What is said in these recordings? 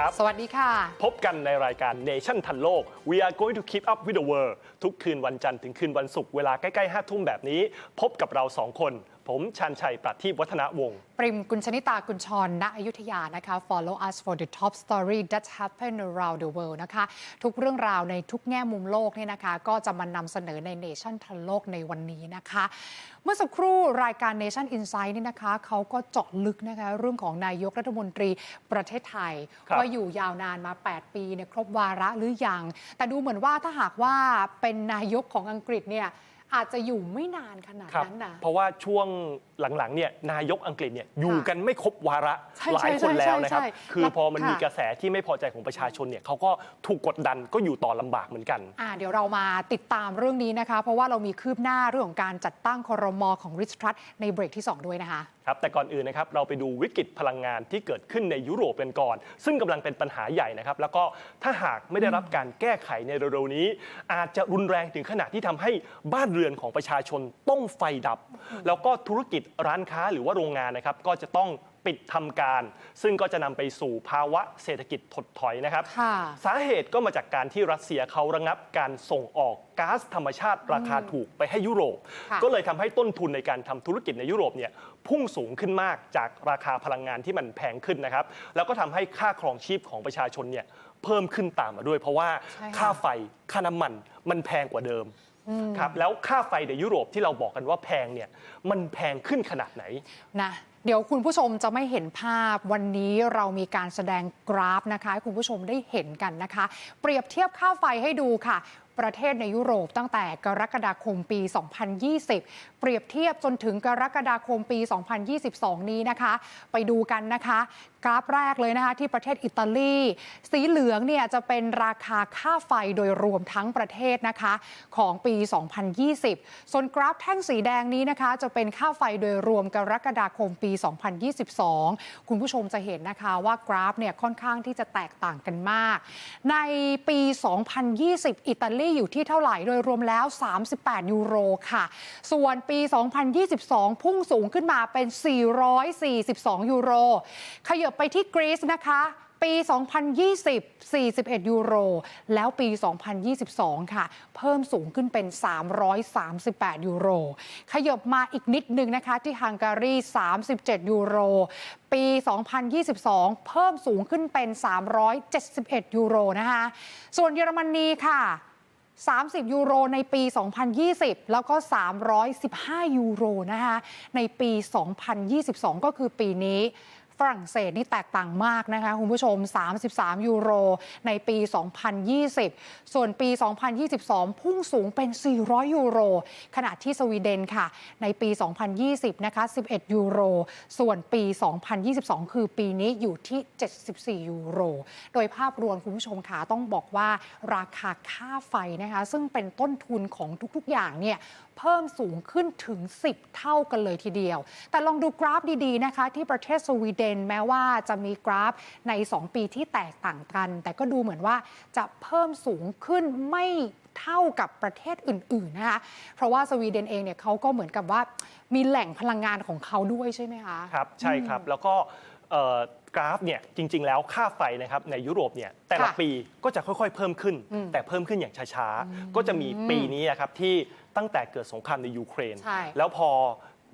สวัสดีครับ สวัสดีค่ะ พบกันในรายการ Nation ทันโลก We are going to keep up with the world ทุกคืนวันจันทร์ถึงคืนวันศุกร์เวลาใกล้ๆ5ทุ่มแบบนี้ พบกับเราสองคน ผมชันชัย ประทีปวัฒนวงศ์ ปริมกุลชนิตากุลชรณอยุธยานะคะ Follow us for the top story that happen around the world นะคะ ทุกเรื่องราวในทุกแง่มุมโลกเนี่ยนะคะ ก็จะมานำเสนอใน Nation ทันโลกในวันนี้นะคะ เมื่อสักครู่รายการ Nation Insight นี่นะคะเขาก็เจาะลึกนะคะ เรื่องของนายกรัฐมนตรีประเทศไทย ครับ ว่าอยู่ยาวนานมา 8 ปีเนี่ยครบวาระหรือยังแต่ดูเหมือนว่าถ้าหากว่าเป็นนายกของอังกฤษเนี่ย อาจจะอยู่ไม่นานขนาดครับนั้นนะ เพราะว่าช่วง หลังๆเนี่ยนายกอังกฤษเนี่ยอยู่กันไม่ครบวาระใช่หลายคนแล้วนะครับ ใช่ใช่ใช่คือพอมันค่ะ มีกระแสที่ไม่พอใจของประชาชนเนี่ยเขาก็ถูกกดดันก็อยู่ต่อลำบากเหมือนกัน อ่าเดี๋ยวเรามาติดตามเรื่องนี้นะคะ เพราะว่าเรามีคืบหน้าเรื่องของการจัดตั้งครมของริชทรัตในเบรกที่ 2 ด้วยนะคะ ครับแต่ก่อนอื่นนะครับเราไปดูวิกฤตพลังงานที่เกิดขึ้นในยุโรปกันก่อน ซึ่งกำลังเป็นปัญหาใหญ่นะครับ แล้วก็ถ้าหากไม่ได้รับการแก้ไขในเร็วๆนี้ อาจจะรุนแรงถึงขนาดที่ทำให้บ้านเรือนของประชาชนต้องไฟดับ แล้วก็ธุรกิจร้านค้าหรือว่าโรงงานนะครับก็จะต้องปิดทำการ ซึ่งก็จะนำไปสู่ภาวะเศรษฐกิจถดถอยนะครับค่ะสาเหตุก็มาจากการที่รัสเซียเขาระงับการส่งออกก๊าซธรรมชาติราคาถูกไปให้ยุโรปค่ะก็เลยทำให้ต้นทุนในการทำธุรกิจในยุโรปเนี่ยพุ่งสูงขึ้นมากจากราคาพลังงานที่มันแพงขึ้นนะครับ แล้วก็ทำให้ค่าครองชีพของประชาชนเนี่ยเพิ่มขึ้นตามมาด้วย เพราะว่าใช่ค่ะค่าไฟค่าน้ำมันมันแพงกว่าเดิม ครับแล้วค่าไฟในยุโรปที่เราบอกกันว่าแพงเนี่ยมันแพงขึ้นขนาดไหนนะเดี๋ยวคุณผู้ชมจะไม่เห็นภาพวันนี้เรามีการแสดงกราฟนะคะให้คุณผู้ชมได้เห็นกันนะคะ เปรียบเทียบค่าไฟให้ดูค่ะ ประเทศในยุโรปตั้งแต่กรกฎาคมปี 2020 เปรียบเทียบจนถึงกรกฎาคมปี 2022 นี้นะคะ ไปดูกันนะคะ กราฟแรกเลยนะคะที่ประเทศอิตาลี สีเหลืองเนี่ยจะเป็นราคาค่าไฟโดยรวมทั้งประเทศนะคะของปี 2020 ส่วนกราฟแท่งสีแดงนี้นะคะ จะเป็นค่าไฟโดยรวมกรกฎาคมปี 2022 คุณผู้ชมจะเห็นนะคะว่ากราฟเนี่ยค่อนข้างที่จะแตกต่างกันมาก ในปี 2020 อิตาลีอยู่ที่เท่าไหร่โดยรวมแล้ว 38 ยูโรค่ะ ส่วนปี 2022 พุ่งสูงขึ้นมาเป็น 442 ยูโร ขยับไปที่กรีซนะคะปี 2020 41 ยูโร แล้วปี 2022 ค่ะ เพิ่มสูงขึ้นเป็น 338 ยูโร ขยบมาอีกนิดนึงนะคะ ที่ฮังการี 37 ยูโร ปี 2022 เพิ่มสูงขึ้นเป็น 371 ยูโรนะคะ ส่วนเยอรมนีค่ะ 30 ยูโรในปี 2020 แล้วก็ 315 ยูโรนะคะในปี 2022 ก็คือปีนี้ ฝรั่งเศสนี่แตกต่างมากนะคะคุณผู้ชม 33 ยูโรในปี 2020 ส่วนปี 2022 พุ่งสูงเป็น 400 ยูโร ขณะที่สวีเดนค่ะ ในปี 2020 นะคะ 11 ยูโร ส่วนปี 2022 คือปีนี้อยู่ที่ 74 ยูโร โดยภาพรวมคุณผู้ชมค่ะต้องบอกว่าราคาค่าไฟนะคะ ซึ่งเป็นต้นทุนของทุกๆอย่างเนี่ย เพิ่มสูงขึ้นถึง 10 เท่ากันเลยทีเดียว แต่ลองดูกราฟดีๆนะคะที่ประเทศสวีเดนแม้ว่าจะมีกราฟใน 2 ปีที่แตกต่างกัน แต่ก็ดูเหมือนว่าจะเพิ่มสูงขึ้นไม่เท่ากับประเทศอื่นๆนะคะ เพราะว่าสวีเดนเองเนี่ยเขาก็เหมือนกับว่ามีแหล่งพลังงานของเขาด้วยใช่ไหมคะ ครับ ใช่ครับ แล้วก็ กราฟเนี่ยจริง ๆ แล้วค่าไฟนะครับในยุโรปเนี่ยแต่ละค่ะปีก็จะค่อยๆ เพิ่มขึ้น อืมแต่เพิ่มขึ้นอย่างช้าๆ ก็จะมีปีนี้นะครับที่ตั้งแต่เกิดสงครามในยูเครน ใช่ แล้วพอ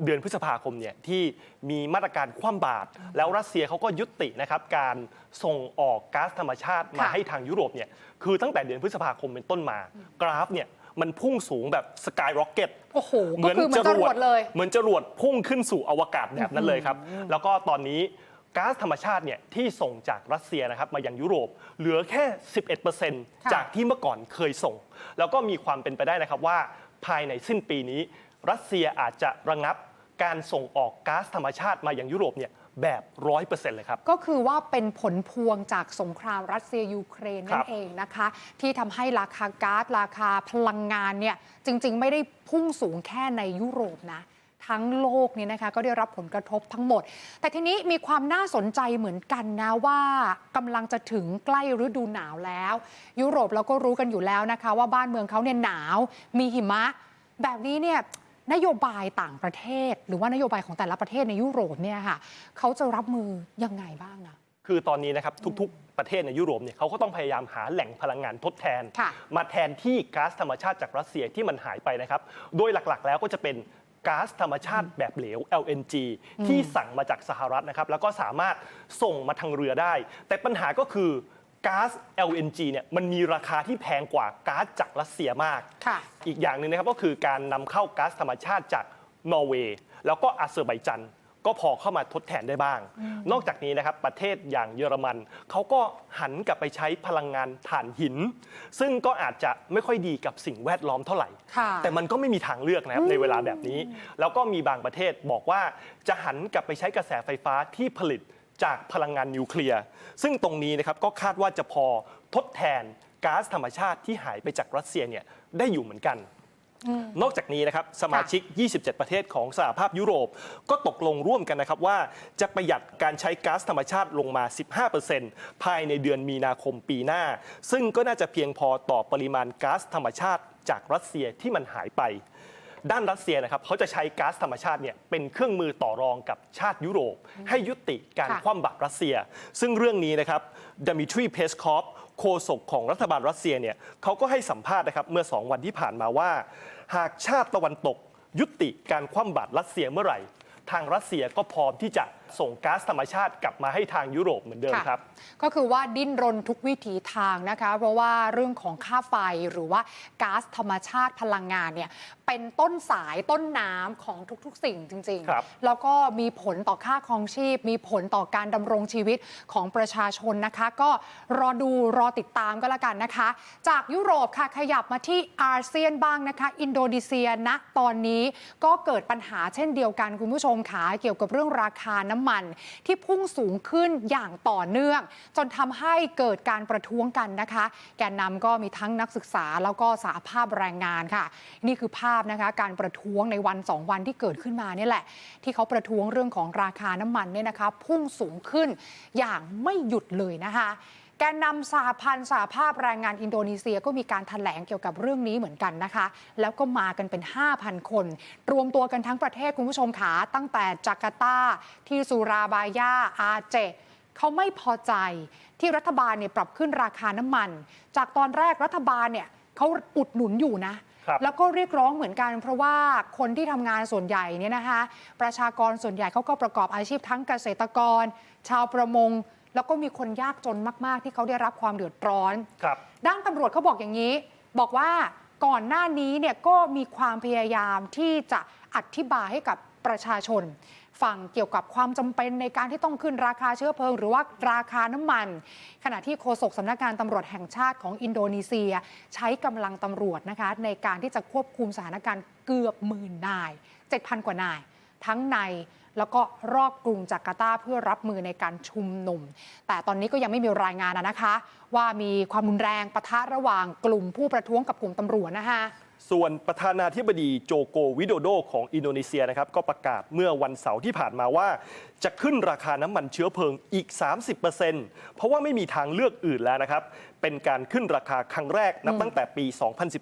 เดือนพฤษภาคมเนี่ยที่มีมาตรการคว่ำบาตรแล้วรัสเซียเขาก็ยุตินะครับการส่งออกก๊าซธรรมชาติมาค่ะ ให้ทางยุโรปเนี่ยคือตั้งแต่เดือนพฤษภาคมเป็นต้นมา กราฟเนี่ยมันพุ่งสูงแบบสกายร็อกเก็ต โอ้โห ก็คือเหมือนจรวดเลย เหมือนจรวดพุ่งขึ้นสู่อวกาศแบบนั้นเลยครับ แล้วก็ตอนนี้ ก๊าซธรรมชาติเนี่ยที่ส่งจากรัสเซียนะครับมายังยุโรป เหลือแค่ 11%ค่ะจากที่เมื่อก่อนเคยส่ง แล้วก็มีความเป็นไปได้นะครับว่าภายในสิ้นปีนี้ รัสเซียอาจจะระงับการส่งออกก๊าซธรรมชาติมายังยุโรปเนี่ยแบบร้อยเปอร์เซ็นต์เลยครับ ก็คือว่าเป็นผลพวงจากสงครามรัสเซียยูเครนครันั่บนเองนะคะ ที่ทำให้ราคาก๊าซราคาพลังงานเนี่ยจริง ๆ ไม่ได้พุ่งสูงแค่ในยุโรปนะ ทั้งโลกเนี่ยนะคะก็ได้รับผลกระทบทั้งหมด แต่ทีนี้มีความน่าสนใจเหมือนกันนะว่ากำลังจะถึงใกล้ฤดูหนาวแล้ว ยุโรปเราก็รู้กันอยู่แล้วนะคะ ว่าบ้านเมืองเขาเนี่ยหนาว มีหิมะ แบบนี้เนี่ยนโยบายต่างประเทศ หรือว่านโยบายของแต่ละประเทศในยุโรปเนี่ยค่ะเขาจะรับมือยังไงบ้างอะคือตอนนี้นะครับทุกๆ ประเทศในยุโรปเนี่ยเขาก็ต้องพยายามหาแหล่งพลังงานทดแทนค่ะมาแทนที่ก๊าซธรรมชาติจากรัสเซียที่มันหายไปนะครับ โดยหลักๆ แล้วก็จะเป็น ก๊าซธรรมชาติแบบเหลว LNG ที่สั่งมาจากสหรัฐนะครับ แล้วก็สามารถส่งมาทางเรือได้ แต่ปัญหาก็คือก๊าซ LNG เนี่ยมันมีราคาที่แพงกว่าก๊าซจากรัสเซียมากค่ะอีกอย่างหนึ่งนะครับก็คือการนำเข้าก๊าซธรรมชาติจากนอร์เวย์แล้วก็อาเซอร์ไบจัน ก็พอเข้ามาทดแทนได้บ้าง นอกจากนี้นะครับประเทศอย่างเยอรมันเขาก็หันกลับไปใช้พลังงานถ่านหิน ซึ่งก็อาจจะไม่ค่อยดีกับสิ่งแวดล้อมเท่าไหร่ค่ะแต่มันก็ไม่มีทางเลือกนะครับในเวลาแบบนี้ แล้วก็มีบางประเทศบอกว่าจะหันกลับไปใช้กระแสไฟฟ้าที่ผลิตจากพลังงานนิวเคลียร์ ซึ่งตรงนี้นะครับก็คาดว่าจะพอทดแทนก๊าซธรรมชาติที่หายไปจากรัสเซียเนี่ยได้อยู่เหมือนกัน นอกจากนี้นะครับสมาชิก 27 ประเทศของสหภาพยุโรป ก็ตกลงร่วมกันนะครับว่าจะประหยัดการใช้ก๊าซธรรมชาติลงมา 15%ภายในเดือนมีนาคมปีหน้า ซึ่งก็น่าจะเพียงพอต่อปริมาณก๊าซธรรมชาติจากรัสเซียที่มันหายไป ด้านรัสเซียนะครับเขาจะใช้ก๊าซธรรมชาติเนี่ยเป็นเครื่องมือต่อรองกับชาติยุโรป ให้ยุติการค่ะคว่ำบาตรรัสเซีย ซึ่งเรื่องนี้นะครับ ดมิทรีเพสคอฟโฆษกของรัฐบาลรัสเซียเนี่ยเขาก็ให้สัมภาษณ์นะครับเมื่อ 2 วันที่ผ่านมาว่า หากชาติตะวันตกยุติการคว่ำบาตรรัสเซียเมื่อไหร่ ทางรัสเซียก็พร้อมที่จะส่งก๊าซธรรมชาติกลับมาให้ทางยุโรปเหมือนเดิมค่ะครับ ก็คือว่าดิ้นรนทุกวิถีทางนะคะ เพราะว่าเรื่องของค่าไฟหรือว่าก๊าซธรรมชาติพลังงานเนี่ยเป็นต้นสายต้นน้ำของทุกๆ สิ่งจริงครับๆแล้วก็มีผลต่อค่าครองชีพ มีผลต่อการดำรงชีวิตของประชาชนนะคะ ก็รอดูรอติดตามก็แล้วกันนะคะ จากยุโรปค่ะขยับมาที่อาเซียนบ้างนะคะ อินโดนีเซียณตอนนี้ก็เกิดปัญหาเช่นเดียวกันคุณผู้ชมขาเกี่ยวกับเรื่องราคาน้ำมัน ที่พุ่งสูงขึ้นอย่างต่อเนื่อง จนทำให้เกิดการประท้วงกันนะคะ แกนนำก็มีทั้งนักศึกษาแล้วก็สาภาพแรงงานค่ะ นี่คือภาพนะคะ การประท้วงในวันสองวันที่เกิดขึ้นมาเนี่ยแหละ ที่เขาประท้วงเรื่องของราคาน้ำมันเนี่ยนะคะ พุ่งสูงขึ้นอย่างไม่หยุดเลยนะคะ แกนนำสหพันธ์สหภาพแรงงานอินโดนีเซียก็มีการถแถลงเกี่ยวกับเรื่องนี้เหมือนกันนะคะ แล้วก็มากันเป็น 5,000 คน รวมตัวกันทั้งประเทศคุณผู้ชมขาตั้งแต่จาการ์ตา ที่สุราบายาอาเจเขาไม่พอใจที่รัฐบาลเนี่ยปรับขึ้นราคาน้ำมัน จากตอนแรกรัฐบาลเนี่ยเขาอุดหนุนอยู่นะครับแล้วก็เรียกร้องเหมือนกัน เพราะว่าคนที่ทำงานส่วนใหญ่เนี่ยนะคะ ประชากรส่วนใหญ่เขาก็ประกอบอาชีพทั้งเกษตรกร ชาวประมง แล้วก็มีคนยากจนมากๆ ที่เขาได้รับความเดือดร้อนครับด้านตำรวจเขาบอกอย่างนี้ บอกว่าก่อนหน้านี้เนี่ยก็มีความพยายามที่จะอธิบายให้กับประชาชนฟังเกี่ยวกับความจำเป็นในการที่ต้องขึ้นราคาเชื้อเพลิง หรือว่าราคาน้ำมัน ขณะที่โฆษกสำนักงานตำรวจแห่งชาติของอินโดนีเซีย ใช้กำลังตำรวจนะคะในการที่จะควบคุมสถานการณ์เกือบหมื่นนาย 7,000 กว่านาย ทั้งใน แล้วก็รอบกรุงจาการ์ตาเพื่อรับมือในการชุมนุม แต่ตอนนี้ก็ยังไม่มีรายงานนะคะ ว่ามีความรุนแรงปะทะระหว่างกลุ่มผู้ประท้วงกับกลุ่มตำรวจนะคะส่วนประธานาธิบดีโจโกวิโดโดของอินโดนีเซียนะครับก็ประกาศเมื่อวันเสาร์ที่ผ่านมาว่า จะขึ้นราคาน้ำมันเชื้อเพลิงอีก 30%เพราะว่าไม่มีทางเลือกอื่นแล้วนะครับ เป็นการขึ้นราคาครั้งแรกนับตั้งแต่ปี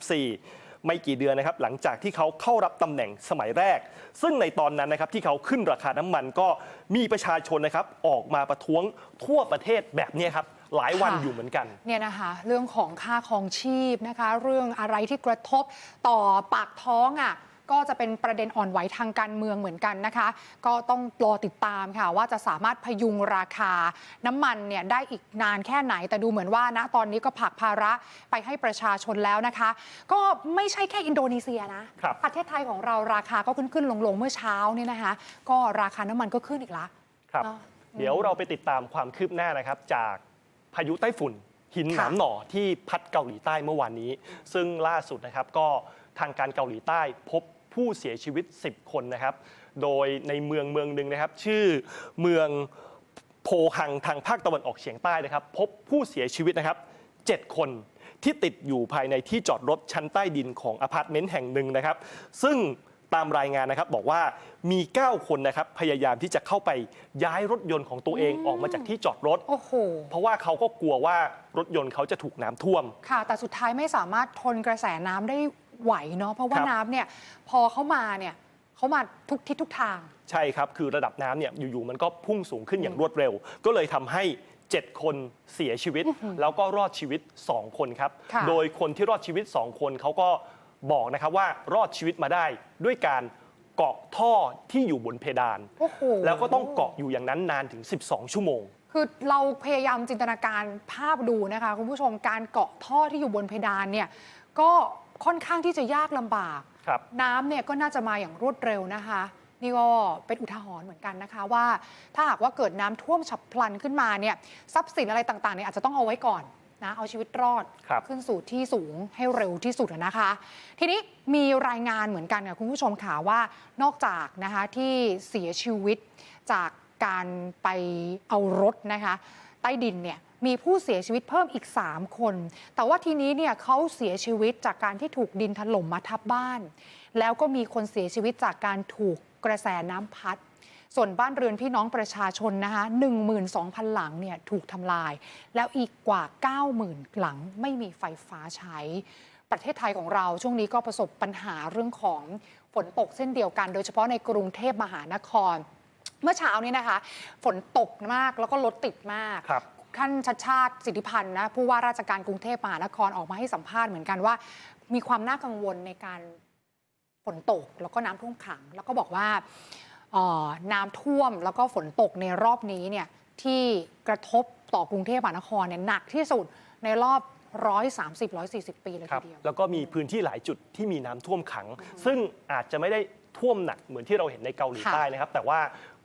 2014 ไม่กี่เดือนนะครับหลังจากที่เขาเข้ารับตำแหน่งสมัยแรก ซึ่งในตอนนั้นนะครับที่เขาขึ้นราคาน้ำมันก็มีประชาชนนะครับออกมาประท้วงทั่วประเทศแบบนี้ครับหลายวันอยู่เหมือนกันเนี่ยนะคะเรื่องของค่าครองชีพนะคะ เรื่องอะไรที่กระทบต่อปากท้องอะ ก็จะเป็นประเด็นอ่อนไหวทางการเมืองเหมือนกันนะคะ ก็ต้องรอติดตามค่ะ ว่าจะสามารถพยุงราคา น้ำมันเนี่ยได้อีกนานแค่ไหน แต่ดูเหมือนว่าณตอนนี้ก็ผลักภาระไปให้ประชาชนแล้วนะคะ ก็ไม่ใช่แค่อินโดนีเซียนะครับประเทศไทยของเราราคาก็ขึ้นขึ้นลงลงๆเมื่อเช้าเนี่ยนะคะ ก็ราคาน้ำมันก็ขึ้นอีกละครับเนอะเดี๋ยวเราไปติดตามความคืบหน้านะครับ จากพายุไต้ฝุ่นหินหค่ะนามหน่อที่พัดเกาหลีใต้เมื่อวานนี้ ซึ่งล่าสุดนะครับก็ทางการเกาหลีใต้พบ ผู้เสียชีวิต 10 คนนะครับ โดยในเมืองเมืองหนึ่งนะครับ ชื่อเมืองโพฮังทางภาคตะวันออกเฉียงใต้นะครับ พบผู้เสียชีวิตนะครับ 7 คนที่ติดอยู่ภายในที่จอดรถชั้นใต้ดินของอพาร์ตเมนต์แห่งหนึ่งนะครับ ซึ่งตามรายงานนะครับบอกว่ามี 9 คนนะครับพยายามที่จะเข้าไปย้ายรถยนต์ของตัวเองออกมาจากที่จอดรถ โอ้โห เพราะว่าเขาก็กลัวว่ารถยนต์เขาจะถูกน้ำท่วม ค่ะ แต่สุดท้ายไม่สามารถทนกระแสน้ำได้ ไหวเนาะเพราะว่าครับน้ำเนี่ยพอเขามาเนี่ยเขามาทุกทิศทุกทาง ใช่ครับ คือระดับน้ำเนี่ยอยู่ๆมันก็พุ่งสูงขึ้นอย่างรวดเร็ว ก็เลยทำให้ 7 คนเสียชีวิต แล้วก็รอดชีวิต 2 คนครับค่ะโดยคนที่รอดชีวิต 2 คนเขาก็บอกนะครับว่ารอดชีวิตมาได้ด้วยการเกาะท่อที่อยู่บนเพดานโอ้โหแล้วก็ต้องเกาะอยู่อย่างนั้นนานถึง 12 ชั่วโมง คือเราพยายามจินตนาการภาพดูนะคะคุณผู้ชมการเกาะท่อที่อยู่บนเพดานเนี่ยก็ ค่อนข้างที่จะยากลำบาก ครับ น้ำเนี่ยก็น่าจะมาอย่างรวดเร็วนะคะ นี่ก็เป็นอุทาหรณ์เหมือนกันนะคะว่า ถ้าหากว่าเกิดน้ำท่วมฉับพลันขึ้นมาเนี่ยทรัพย์สินอะไรต่างๆเนี่ยอาจจะต้องเอาไว้ก่อนนะเอาชีวิตรอด ครับ ขึ้นสู่ที่สูงให้เร็วที่สุดอะนะคะ ทีนี้มีรายงานเหมือนกันค่ะคุณผู้ชมค่ะว่านอกจากนะคะที่เสียชีวิตจากการไปเอารถนะคะ ใต้ดินเนี่ย มีผู้เสียชีวิตเพิ่มอีก 3 คน แต่ว่าทีนี้เนี่ยเขาเสียชีวิตจากการที่ถูกดินถล่มมาทับบ้าน แล้วก็มีคนเสียชีวิตจากการถูกกระแสน้ำพัดส่วนบ้านเรือนพี่น้องประชาชนนะคะ12,000 หลังเนี่ยถูกทำลาย แล้วอีกกว่า 90,000 หลังไม่มีไฟฟ้าใช้ ประเทศไทยของเราช่วงนี้ก็ประสบปัญหาเรื่องของฝนตกเส้นเดียวกัน โดยเฉพาะในกรุงเทพมหานคร เมื่อเช้านี้นะคะ ฝนตกมากแล้วก็รถติดมาก ท่านชัดชาติสิทธิพันธ์นะผู้ว่าราชการกรุงเทพมหานครออกมาให้สัมภาษณ์เหมือนกันว่า มีความน่ากังวลในการฝนตกแล้วก็น้ำท่วมขัง แล้วก็บอกว่าเอ่อน้ำท่วมแล้วก็ฝนตกในรอบนี้เนี่ยที่กระทบต่อกรุงเทพมหานครเนี่ยหนักที่สุดในรอบ130-140 ปีเลยครัทีบเดียวแล้วก็มีพื้นที่หลายจุดที่มีน้ำท่วมขัง ซึ่งอาจจะไม่ได้ท่วมหนักเหมือนที่เราเห็นในเกาหลีค่ะใต้นะครับ แต่ว่า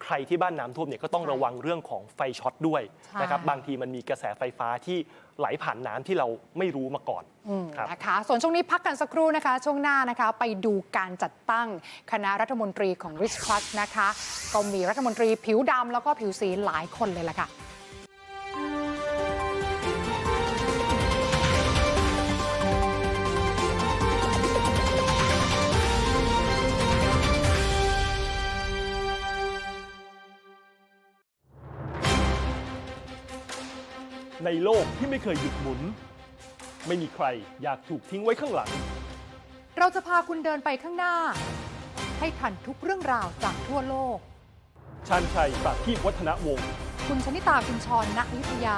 ใครที่บ้านน้ำท่วมเนี่ยก็ต้องใช่ระวังเรื่องของไฟช็อตด้วยใช่นะครับบางทีมันมีกระแสไฟฟ้าที่ไหลผ่านน้ำที่เราไม่รู้มาก่อนอืมครับนะคะส่วนช่วงนี้พักกันสักครู่นะคะ ช่วงหน้านะคะไปดูการจัดตั้งคณะรัฐมนตรีของ Rich Plus นะคะ ก็มีรัฐมนตรีผิวดำแล้วก็ผิวสีหลายคนเลยล่ะค่ะ ในโลกที่ไม่เคยหยุดหมุน ไม่มีใครอยากถูกทิ้งไว้ข้างหลัง เราจะพาคุณเดินไปข้างหน้า ให้ทันทุกเรื่องราวจากทั่วโลก ชาญชัยปราทีปวัฒนวงศ์คุณชนิตาคุณชรณอยุธยา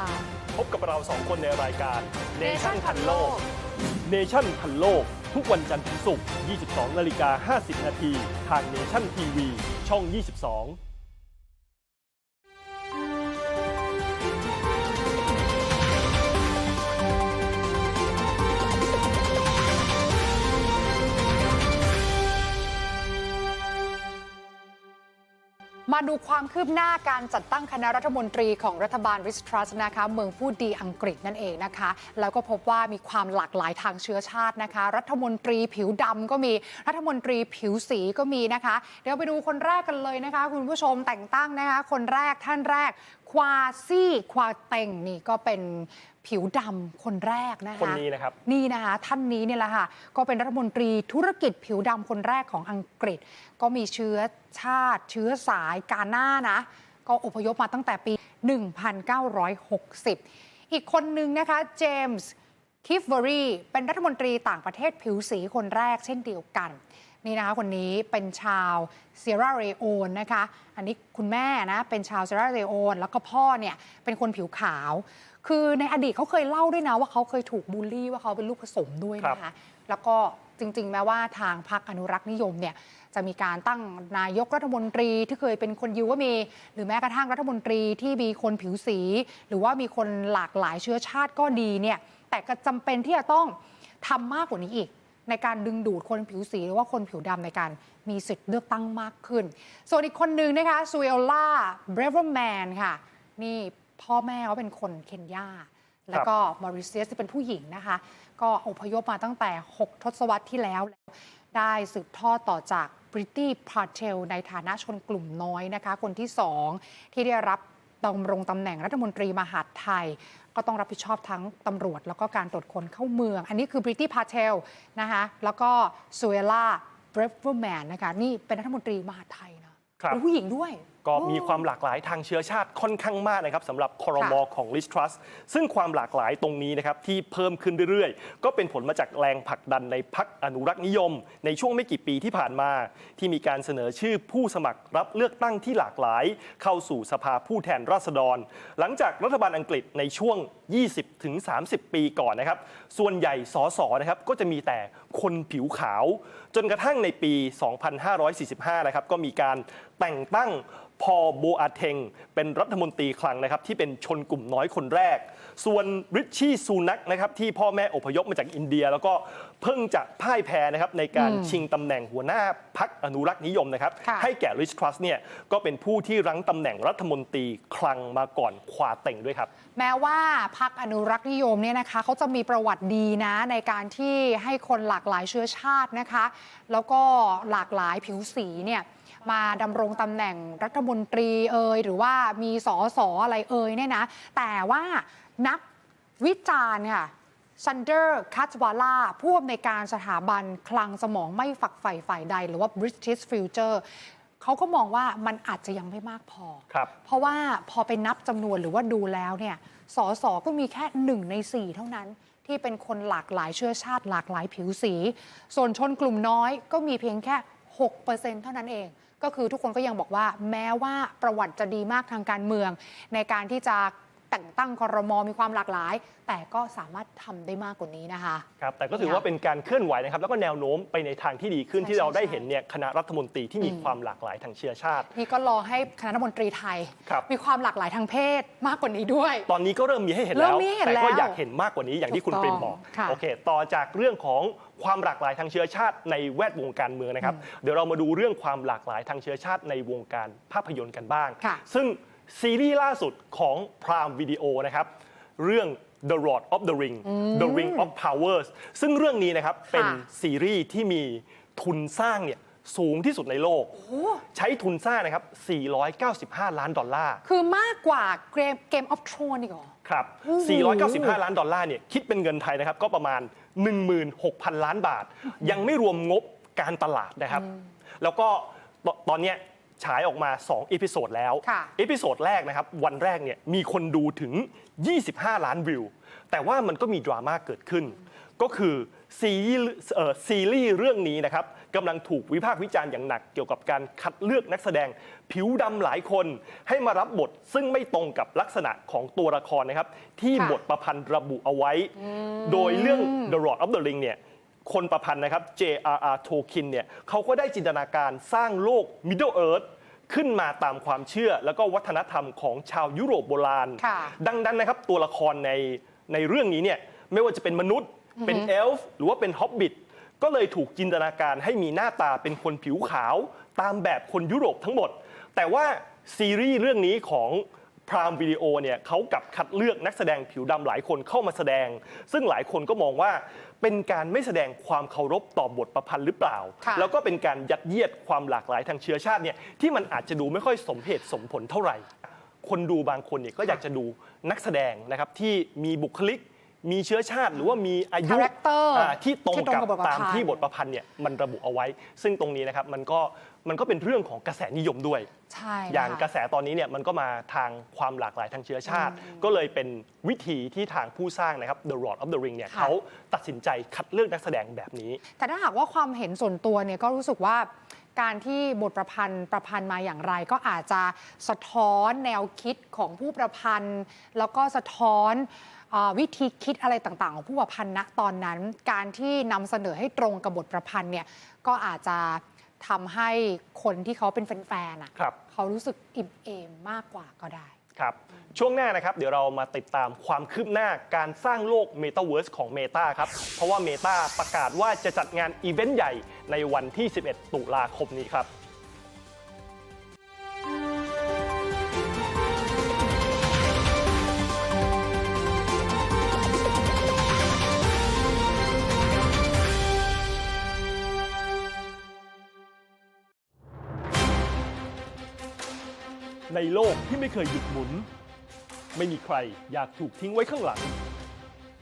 พบกับเราสองคนในรายการ Nation Nation ทันโลกทันโล Nation ทันโลก ทุกวันจันทร์ถึงศุกร์ 22 นาฬิกา 50 นาที ทาง Nation TV ช่อง 22 มาดูความคืบหน้าการจัดตั้งคณะรัฐมนตรีของรัฐบาลริสทรัสนะคะเมืองผู้ดีอังกฤษนั่นเองนะคะ แล้วก็พบว่ามีความหลากหลายทางเชื้อชาตินะคะ รัฐมนตรีผิวดำก็มีรัฐมนตรีผิวสีก็มีนะคะ เดี๋ยวไปดูคนแรกกันเลยนะคะ คุณผู้ชมแต่งตั้งนะคะ คนแรกท่านแรกควาซี่ควาเต็งนี่ก็เป็น ผิวดำคนแรกนะคะคนนี้นะครับนี่นะคะท่านนี้เนี่ยแหละค่ะก็เป็นรัฐมนตรีธุรกิจผิวดำคนแรกของอังกฤษ ก็มีเชื้อชาติ เชื้อสายกาหน้านะ ก็อพยพมาตั้งแต่ปี 1960 อีกคนนึงนะคะเจมส์คิฟเวอรีเป็นรัฐมนตรีต่างประเทศผิวสีคนแรกเช่นเดียวกันนี่นะคะคนนี้เป็นชาวเซราเรโอนนะคะ อันนี้คุณแม่นะเป็นชาวเซราเรโอนแล้วก็พ่อเนี่ยเป็นคนผิวขาว คือในอดีตเขาเคยเล่าด้วยนะว่าเขาเคยถูกบูลลี่ว่าเขาเป็นลูกผสมด้วยนะครัคะบแล้วก็จริง ๆ แม้ว่าทางพรรคอนุรักษ์นิยมเนี่ยจะมีการตั้งนายกรัฐมนตรีที่เคยเป็นคนยิวก็มี หรือแม้กระทั่งรัฐมนตรีที่มีคนผิวสี หรือว่ามีคนหลากหลายเชื้อชาติก็ดีเนี่ยแต่ก็จำเป็นที่จะต้องทำมากกว่านี้อีก ในการดึงดูดคนผิวสีหรือว่าคนผิวดำในการมีสิทธิ์เลือกตั้งมากขึ้น ส่วนอีกคนนึงนะคะซูเอลล่าเบรเวอร์แมนค่ะ นี่ พ่อแม่เขาเป็นคนเคนยา แล้วก็มอริเซียสที่เป็นผู้หญิงนะคะ ก็อพยพมาตั้งแต่ 6 ทศวรรษที่แล้ว ได้สืบทอดต่อจากบริตี้พาเทลในฐานะชนกลุ่มน้อยนะคะ คนที่สองที่ได้รับดำรงตำแหน่งรัฐมนตรีมหาดไทย ก็ต้องรับผิดชอบทั้งตำรวจ แล้วก็การตรวจคนเข้าเมือง อันนี้คือบริตี้พาเทลนะคะแล้วก็ซูเอล่าเบรฟเวอร์แมนนะคะนี่เป็นรัฐมนตรีมหาดไทยนะครับ เป็นผู้หญิงด้วย ก็มีความหลากหลายทางเชื้อชาติค่อนข้างมากนะครับสำหรับคอรมอของ l i s t r u s ซึ่งความหลากหลายตรงนี้นะครับที่เพิ่มขึ้นเรื่อยๆ ก็เป็นผลมาจากแรงผลักดันในพักอนุรักษ์นิยม ในช่วงไม่กี่ปีที่ผ่านมา ที่มีการเสนอชื่อผู้สมัครรับเลือกตั้งที่หลากหลาย เข้าสู่สภาผู้แทนราษฎร หลังจากรัฐบาลอังกฤษในช่วง 20-30 ปีก่อนนะครับส่วนใหญ่สสนะครับก็จะมีแต่คนผิวขาว จนกระทั่งในปี 2545 นะครับก็มีการแต่งตั้งพอโบอาเทง เป็นรัฐมนตรีคลังนะครับที่เป็นชนกลุ่มน้อยคนแรก ส่วนริชชี่ซูนักนะครับที่พ่อแม่อพยพมาจากอินเดีย แล้วก็ เพิ่งจะพ่ายแพ้นะครับในการชิงตำแหน่งหัวหน้าพักอนุรักษ์นิยมนะครับค่ะให้แก่ริชทรัสเนี่ยก็เป็นผู้ที่รั้งตำแหน่งรัฐมนตรีคลังมาก่อนควาเต่งด้วยครับ แม้ว่าพักอนุรักษ์นิยมเนี่ยนะคะเขาจะมีประวัติดีนะในการที่ให้คนหลากหลายเชื้อชาตินะคะ แล้วก็หลากหลายผิวสีเนี่ยมาดำรงตำแหน่งรัฐมนตรีเอ่ยหรือว่ามีสอสออะไรเอ่ยเนี่ยนะ แต่ว่านักวิจารณ์ค่ะ ซันเดอร์คัตวาล่าผู้อำนวยการสถาบันคลังสมองไม่ฝักใฝ่ฝ่ายใด หรือว่า British Future เขาก็มองว่ามันอาจจะยังไม่มากพอครับเพราะว่าพอไปนับจำนวนหรือว่าดูแล้วเนี่ยสอสอก็มีแค่หนึ่งในสี่เท่านั้นที่เป็นคนหลากหลายเชื้อชาติหลากหลายผิวสี ส่วนชนกลุ่มน้อยก็มีเพียงแค่ 6%เท่านั้นเอง ก็คือทุกคนก็ยังบอกว่าแม้ว่าประวัติจะดีมากทางการเมือง ในการที่จะ แต่งตั้งคอรมอมีความหลากหลาย แต่ก็สามารถทำได้มากกว่านี้นะคะครับแต่ก็ถือว่าเป็นการเคลื่อนไหวนะครับแล้วก็แนวโน้มไปในทางที่ดีขึ้นใช่ที่เราได้ใช่เห็นเนี่ยคณะรัฐมนตรีที่มีความหลากหลายทางเชื้อชาติ นี่ก็รอให้คณะรัฐมนตรีไทยครับมีความหลากหลายทางเพศมากกว่านี้ด้วย ตอนนี้ก็เริ่มมีให้เห็นเริ่แล้วมมีให้เห็นแต่ก็แล้วอยากเห็นมากกว่านี้อย่างที่คุณถูกปริต้มองบอกค่ะโอเค ต่อจากเรื่องของความหลากหลายทางเชื้อชาติในแวดวงการเมืองนะครับ เดี๋ยวเรามาดูเรื่องความหลากหลายทางเชื้อชาติในวงการภาพยนตร์กันบ้างค่ะซึ่ง ซีรีส์ล่าสุดของ Prime Video นะครับ เรื่อง The Lord of the Ring The Ring of Powers ซึ่งเรื่องนี้นะครับ เป็นซีรีส์ที่มีทุนสร้างเนี่ยสูงที่สุดในโลก ใช้ทุนสร้างนะครับ 495 ล้านดอลลาร์ คือมากกว่าเกมเกมออฟทรอนอีกเหรอ ครับโอ้โห495 ล้านดอลลาร์เนี่ยคิดเป็นเงินไทยนะครับ ก็ประมาณ 16,000 ล้านบาท ยังไม่รวมงบการตลาดนะครับ แล้วก็ตตอนเนี้ย ฉายออกมา2เอพิโซดแล้วค่ะเอพิโซดแรกนะครับวันแรกเนี่ยมีคนดูถึง 25 ล้านวิว แต่ว่ามันก็มีดราม่าเกิดขึ้น ก็คือซีรีส์เอ่อซีรีส์เรื่องนี้นะครับกำลังถูกวิพากษ์วิจารณ์อย่างหนักเกี่ยวกับการคัดเลือกนักแสดง ผิวดำหลายคนให้มารับบทซึ่งไม่ตรงกับลักษณะของตัวละครนะครับที่ค่ะบทประพันธ์ระบุเอาไว้ โดยเรื่อง The Lord of the Ring เนี่ย คนประพันธ์นะครับ J.R.R. Tolkien เนี่ยเขาก็ได้จินตนาการสร้างโลก Middle Earth ขึ้นมาตามความเชื่อแล้วก็วัฒนธรรมของชาวยุโรปโบราณค่ะดังนั้นนะครับตัวละครในในเรื่องนี้เนี่ยไม่ว่าจะเป็นมนุษย์ เป็นเอลฟ์หรือว่าเป็นฮอบบิทก็เลยถูกจินตนาการให้มีหน้าตาเป็นคนผิวขาว ตามแบบคนยุโรปทั้งหมด แต่ว่าซีรีส์เรื่องนี้ของพรามวิดีโอเนี่ยเขากลับคัดเลือกนักแสดงผิวดำหลายคนเข้ามาแสดง ซึ่งหลายคนก็มองว่า เป็นการไม่แสดงความเคารพต่อบทประพันธ์หรือเปล่าค่ะแล้วก็เป็นการยัดเยียดความหลากหลายทางเชื้อชาติเนี่ยที่มันอาจจะดูไม่ค่อยสมเหตุสมผลเท่าไหร่ คนดูบางคนเนี่ยก็อยากจะดูนักแสดงนะครับที่มีบุคลิก มีเชื้อชาติหรือว่ามีอายุ Character อ่าที่ตรงที่ตรงกับกับบทประพันธ์ ตามที่บทประพันธ์เนี่ยมันระบุเอาไว้ ซึ่งตรงนี้นะครับมันก็มันก็เป็นเรื่องของกระแสนิยมด้วย ใช่อย่างค่ะกระแสตอนนี้เนี่ยมันก็มาทางความหลากหลายทางเชื้อชาติ ก็เลยเป็นวิธีที่ทางผู้สร้างนะครับ The Lord of the Ring เนี่ยค่ะเขาตัดสินใจคัดเลือกนักแสดงแบบนี้ แต่ถ้าหากว่าความเห็นส่วนตัวเนี่ยก็รู้สึกว่าการที่บทประพันธ์ประพันธ์มาอย่างไร ก็อาจจะสะท้อนแนวคิดของผู้ประพันธ์ แล้วก็สะท้อนเออ วิธีคิดอะไรต่างๆ ของผู้ประพันธ์ณตอนนั้น การที่นำเสนอให้ตรงกับบทประพันธ์เนี่ยก็อาจจะทำให้คนที่เขาเป็นแฟนๆอะครับเขารู้สึกอิ่มเอมมากกว่าก็ได้ครับช่วงหน้านะครับเดี๋ยวเรามาติดตามความคืบหน้าการสร้างโลก Metaverse ของ Meta ครับ เพราะว่า Meta ประกาศว่าจะจัดงานอีเวนต์ใหญ่ในวันที่ 11 ตุลาคมนี้ครับ ในโลกที่ไม่เคยหยุดหมุน ไม่มีใครอยากถูกทิ้งไว้ข้างหลัง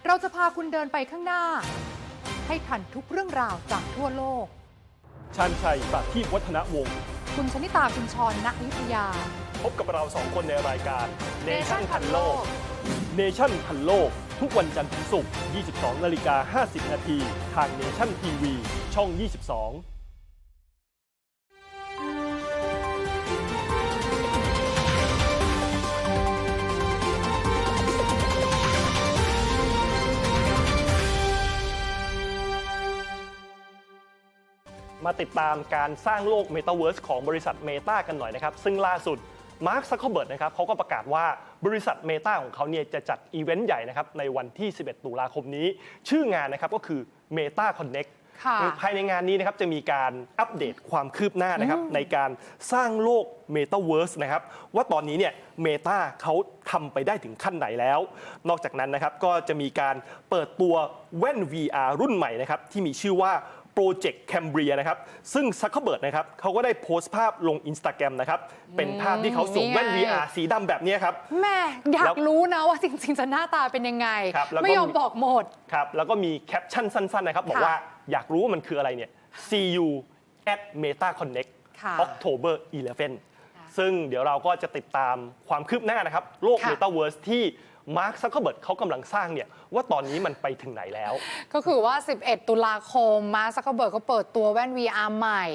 เราจะพาคุณเดินไปข้างหน้า ให้ทันทุกเรื่องราวจากทั่วโลก ชาญชัยปราทีปวัฒนวงศ์ผู้คุณชนิตาคุณชรณอยุธยา พบกับเราสองคนในรายการ Nation Nation พันโลกพันโลก Nation พันโลก ทุกวันจันทร์ถึงศุกร์ 22 นาฬิกา 50 นาที ทาง Nation TV ช่อง 22 มาติดตามการสร้างโลก Metaverse ของบริษัท Meta กันหน่อยนะครับ ซึ่งล่าสุดมาร์คซักเคอร์เบิร์นะครับเขาก็ประกาศว่าบริษัท Meta ของเขาเนี่ยจะจัดอีเวนต์ใหญ่นะครับในวันที่ 11 ตุลาคมนี้ ชื่องานนะครับก็คือ Meta Connect ค่ะภายในงานนี้นะครับจะมีการอัปเดตความคืบหน้านะครับในการสร้างโลก Metaverse นะครับว่าตอนนี้เนี่ย Meta เขาทำไปได้ถึงขั้นไหนแล้ว นอกจากนั้นนะครับก็จะมีการเปิดตัวแว่น VR รุ่นใหม่นะครับที่มีชื่อว่า Project Cambria นะครับ ซึ่งซักเคอร์เบิร์ดนะครับเขาก็ได้โพสต์ภาพลง Instagram นะครับ เป็นภาพที่เขาสวมแว่นนี่ไง VR สีดำแบบนี้ครับ แม่อยาแล้กวรู้นะว่าจริงๆจะหน้าตาเป็นยังไง ครับแล้วก็ ไม่ยอมบอกหมด ครับ แล้วก็มีแคปชั่นสั้น ๆ นะครับ บอกค่ะว่าอยากรู้ว่ามันคืออะไรเนี่ย see you at Meta Connect ค่ะ October 11 ซึ่งเดี๋ยวเราก็จะติดตามความคืบหน้านะครับ โลก ค่ะ Metaverse ที่ มาร์คซักเคอร์เบิร์ดเขากำลังสร้างเนี่ยว่าตอนนี้มันไปถึงไหนแล้ว ก็คือว่า 11 ตุลาคม มาซักเคอร์เบิร์กก็เปิดตัวแว่น VR ใหม่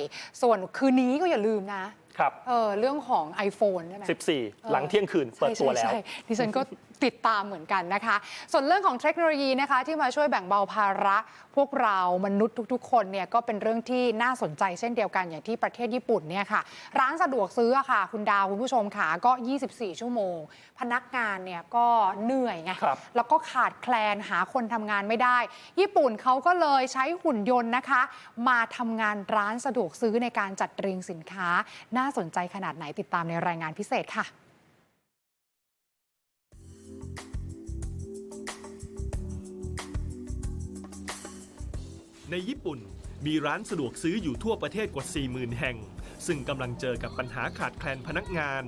ส่วนคืนนี้ก็อย่าลืมนะครับ เออเรื่องของ iPhone ใช่ไหม 14 หลังเที่ยงคืนเปิดตัวแล้ว ใช่ใช่ใช่ดิฉันก็ ติดตามเหมือนกันนะคะ ส่วนเรื่องของเทคโนโลยีนะคะ ที่มาช่วยแบ่งเบาภาระ พวกเรามนุษย์ทุก ๆ คนเนี่ยก็เป็นเรื่องที่น่าสนใจเช่นเดียวกันอย่างที่ประเทศญี่ปุ่นเนี่ยค่ะ ร้านสะดวกซื้ออะค่ะ คุณดาวคุณผู้ชมค่ะก็ 24 ชั่วโมง พนักงานเนี่ยก็เหนื่อยไงครับแล้วก็ขาดแคลนหาคนทำงานไม่ได้ ญี่ปุ่นเขาก็เลยใช้หุ่นยนต์นะคะ มาทำงานร้านสะดวกซื้อในการจัดเรียงสินค้า น่าสนใจขนาดไหนติดตามในรายงานพิเศษค่ะ ในญี่ปุ่น มีร้านสะดวกซื้ออยู่ทั่วประเทศกว่า 40,000 แห่ง ซึ่งกำลังเจอกับปัญหาขาดแคลนพนักงาน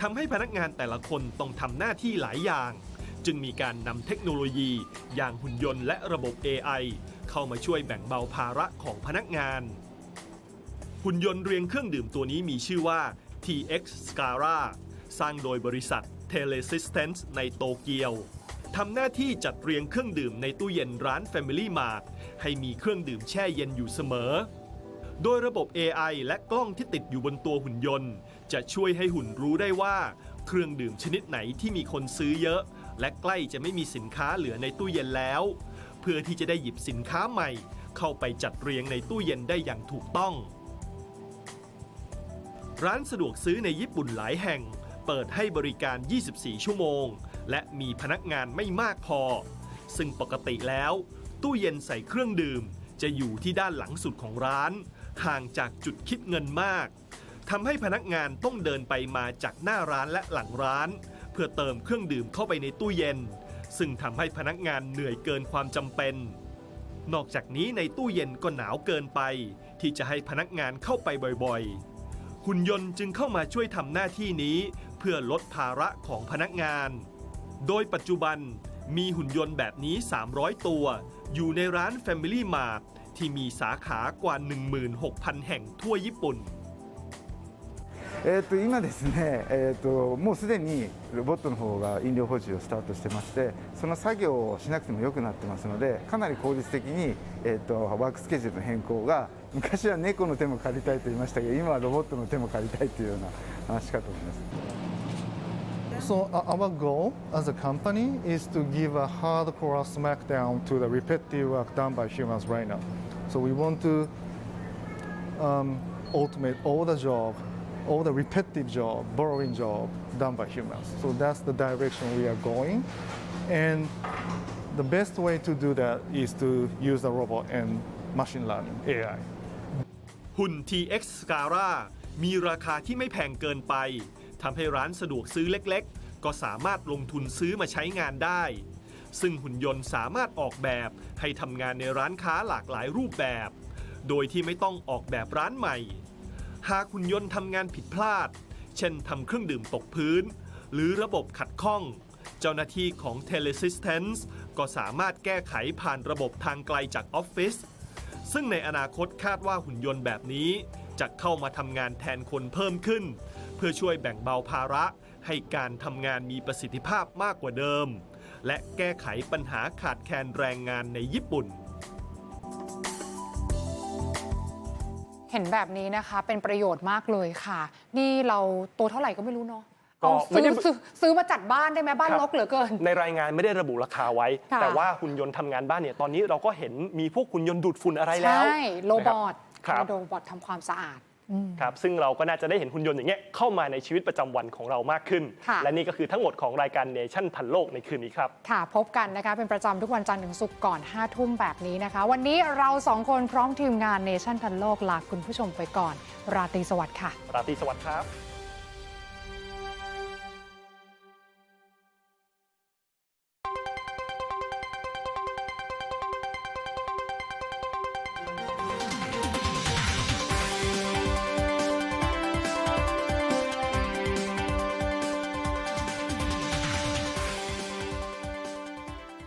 ทำให้พนักงานแต่ละคนต้องทำหน้าที่หลายอย่าง จึงมีการนำเทคโนโลยี อย่างหุ่นยนต์และระบบ AI เข้ามาช่วยแบ่งเบาภาระของพนักงาน หุ่นยนต์เรียงเครื่องดื่มตัวนี้มีชื่อว่า TX Scara สร้างโดยบริษัท Telesistence ในโตเกียว ทำหน้าที่จัดเรียงเครื่องดื่มในตู้เย็นร้าน Family Mart ให้มีเครื่องดื่มแช่เย็นอยู่เสมอ โดยระบบ AI และกล้องที่ติดอยู่บนตัวหุ่นยนต์ จะช่วยให้หุ่นรู้ได้ว่า เครื่องดื่มชนิดไหนที่มีคนซื้อเยอะ และใกล้จะไม่มีสินค้าเหลือในตู้เย็นแล้ว เพื่อที่จะได้หยิบสินค้าใหม่ เข้าไปจัดเรียงในตู้เย็นได้อย่างถูกต้อง ร้านสะดวกซื้อในญี่ปุ่นหลายแห่ง เปิดให้บริการ 24 ชั่วโมง และมีพนักงานไม่มากพอ ซึ่งปกติแล้ว ตู้เย็นใส่เครื่องดื่ม จะอยู่ที่ด้านหลังสุดของร้าน ห่างจากจุดคิดเงินมากทำให้พนักงานต้องเดินไปมาจากหน้าร้านและหลังร้าน เพื่อเติมเครื่องดื่มเข้าไปในตู้เย็น ซึ่งทำให้พนักงานเหนื่อยเกินความจำเป็นนอกจากนี้ในตู้เย็นก็หนาวเกินไป ที่จะให้พนักงานเข้าไปบ่อยๆ หุ่นยนต์จึงเข้ามาช่วยทำหน้าที่นี้ เพื่อลดภาระของพนักงาน โดยปัจจุบันมีหุ่นยนต์แบบนี้ 300 ตัว อยู่ในร้าน Family Mart ที่มีสาขากว่า 16,000 แห่งทั่วญี่ปุ่น えー、と今ですね、えー、ともうすでにロボットの方が飲料補充をスタートしてましてその作業をしなくても良くなってますのでかなり効率的に、えー、とワークスケジュールの変更が昔は猫の手も借りたいと言いましたけど今はロボットの手も借りたいというような話かと思います。 So uh, our goal as a company is to give a hardcore smackdown to the repetitive work done by humans right now. So we want to um, automate all the job, all the repetitive job, boring job done by humans. So that's the direction we are going. And the best way to do that is to use the robot and machine learning, AI. หุ่น TX Scara มีราคาที่ไม่แพงเกินไป ทำให้ร้านสะดวกซื้อเล็กๆ ก็สามารถลงทุนซื้อมาใช้งานได้ ซึ่งหุ่นยนต์สามารถออกแบบให้ทำงานในร้านค้าหลากหลายรูปแบบ โดยที่ไม่ต้องออกแบบร้านใหม่ หากหุ่นยนต์ทำงานผิดพลาด เช่นทำเครื่องดื่มตกพื้น หรือระบบขัดข้อง เจ้าหน้าที่ของ Telesistence ก็สามารถแก้ไขผ่านระบบทางไกลจากออฟฟิศซึ่งในอนาคตคาดว่าหุ่นยนต์แบบนี้จะเข้ามาทำงานแทนคนเพิ่มขึ้น เพื่อช่วยแบ่งเบาภาระ ให้การทำงานมีประสิทธิภาพมากกว่าเดิม และแก้ไขปัญหาขาดแคลนแรงงานในญี่ปุ่นเห็นแบบนี้นะคะเป็นประโยชน์มากเลยค่ะ นี่เราตัวเท่าไหร่ก็ไม่รู้เนาะก็เอาไม่ซื้ได้อซื้อซื้อมาจัดบ้านได้ไหมบ้านครับรกเหลือเกิน ในรายงานไม่ได้ระบุราคาไว้ค่ะแต่ว่าหุ่นยนต์ทำงานบ้านเนี่ยตอนนี้เราก็เห็นมีพวกหุ่นยนต์ดูดฝุ่นอะไรแล้ว ใช่ โรบอทครับโรบอททำความสะอาด ครับซึ่งเราก็น่าจะได้เห็นหุ่นยนต์อย่างเงี้ยเข้ามาในชีวิตประจำวันของเรามากขึ้นค่ะและนี่ก็คือทั้งหมดของรายการเนชั่นพันโลกในคืนนี้ครับ ค่ะ พบกันนะคะ เป็นประจำทุกวันจันทร์ถึงศุกร์ก่อน5ทุ่มแบบนี้นะคะ วันนี้เราสองคนพร้อมทีมงานเนชั่นพันโลกลาคุณผู้ชมไปก่อน ราตรีสวัสดิ์ค่ะ ราตรีสวัสดิ์ครับ